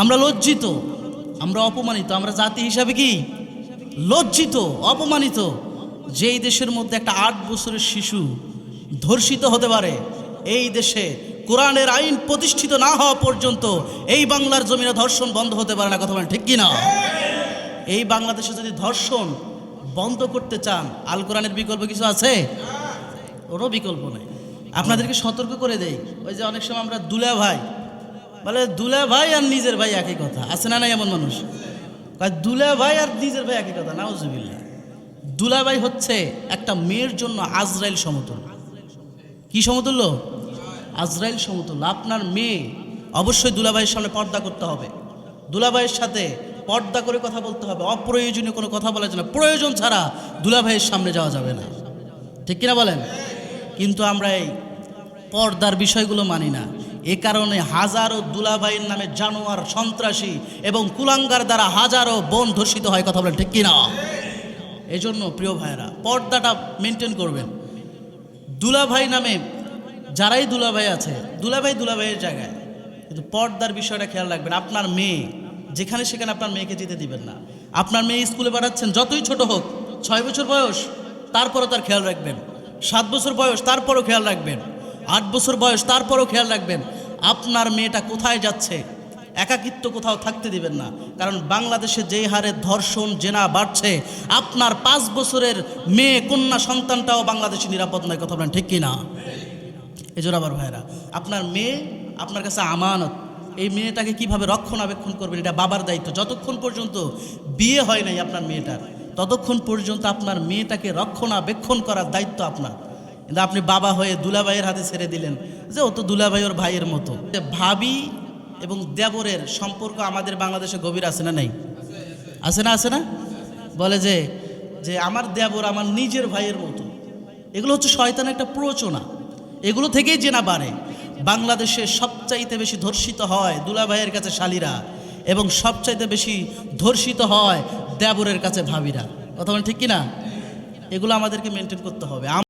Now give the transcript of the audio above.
আমরা লজ্জিত, আমরা অপমানিত, আমরা জাতি হিসাবে কি? লজ্জিত, অপমানিত। যেই দেশের মধ্যে একটা আট বছরের শিশু ধর্ষিত হতে পারে, এই দেশে কোরআনের আইন প্রতিষ্ঠিত না হওয়া পর্যন্ত এই বাংলার জমিনে ধর্ষণ বন্ধ হতে পারে না, কথা বলেন ঠিক কি না এই বাংলাদেশে যদি ধর্ষণ বন্ধ করতে চান, আল কোরআনের বিকল্প কিছু আছে? ওরও বিকল্প নেই। আপনাদেরকে সতর্ক করে দেই, ওই যে অনেক সময় আমরা দুলা ভাই বলে, দুলা ভাই আর নিজের ভাই একই কথা। আছে না নাই এমন মানুষ? দুলা ভাই আর নিজের ভাই একই কথা। নাউজুবিল্লাহ। দুলা ভাই হচ্ছে একটা মেয়ের জন্য আজরাইল সমতুল্য। কি সমতুল্য? আজরাইল সমতুল্য। আপনার মেয়ে অবশ্যই দুলাভাইয়ের সামনে পর্দা করতে হবে। দুলাভাইয়ের সাথে পর্দা করে কথা বলতে হবে। অপ্রয়োজনীয় কোনো কথা বলা যাবে না প্রয়োজন ছাড়া দুলাভাইয়ের সামনে যাওয়া যাবে না। ঠিক কিনা বলেন? কিন্তু আমরা এই পর্দার বিষয়গুলো মানি না। এ কারণে হাজারো দুলাভাইয়ের নামে জানোয়ার, সন্ত্রাসী এবং কুলাঙ্গার দ্বারা হাজারো বন ধর্ষিত হয়, কথা বলেন ঠিক কিনা? এজন্য প্রিয় ভাইয়েরা, পর্দাটা মেনটেন করবেন। দুলাভাই নামে যারাই দুলাভাই আছে, দুলাভাই দুলাভাইয়ের জায়গায়, কিন্তু পর্দার বিষয়টা খেয়াল রাখবেন, আপনার মেয়ে, যেখানে সেখানে আপনার মেয়েকে যেতে দিবেন না। আপনার মেয়ে স্কুলে পাঠাচ্ছেন, যতই ছোট হোক, ছয় বছর বয়স, তারপরও তার খেয়াল রাখবেন। সাত বছর বয়স, তারপরও খেয়াল রাখবেন। আট বছর বয়স, তারপরও খেয়াল রাখবেন। আপনার মেয়েটা কোথায় যাচ্ছে? একাকিত্ব কোথাও থাকতে দিবেন না। কারণ বাংলাদেশে যেই হারে ধর্ষণ, জেনা বাড়ছে, আপনার পাঁচ বছরের মেয়ে, কন্যা সন্তানটাও বাংলাদেশে নিরাপদ নয়, কথা বলেন ঠিক কিনা? এজোর আবার ভাইরা আপনার মেয়ে, আপনার কাছে আমানত, এই মেয়েটাকে কীভাবে রক্ষণাবেক্ষণ করবেন, এটা বাবার দায়িত্ব। যতক্ষণ পর্যন্ত বিয়ে হয় নাই আপনার মেয়েটার, ততক্ষণ পর্যন্ত আপনার মেয়েটাকে রক্ষণাবেক্ষণ করার দায়িত্ব আপনার। কিন্তু আপনি বাবা হয়ে দুলাভাইয়ের হাতে ছেড়ে দিলেন যে ও তো দুলাভাই ওর ভাইয়ের মতো। ভাবি এবং দেবরের সম্পর্ক আমাদের বাংলাদেশে গভীর আছে না নাই? আছে না আছে না? বলে যে যে আমার দেবর আমার নিজের ভাইয়ের মতো। এগুলো হচ্ছে শয়তানের একটা প্ররোচনা এগুলো থেকেই জেনা বাড়ে বাংলাদেশে সবচাইতে বেশি ধর্ষিত হয় দুলাভাইয়ের কাছে শালিরা এবং সবচাইতে বেশি ধর্ষিত হয় দেবরের কাছে ভাবিরা। কথা ঠিক কিনা? এগুলো আমাদেরকে মেনটেন করতে হবে।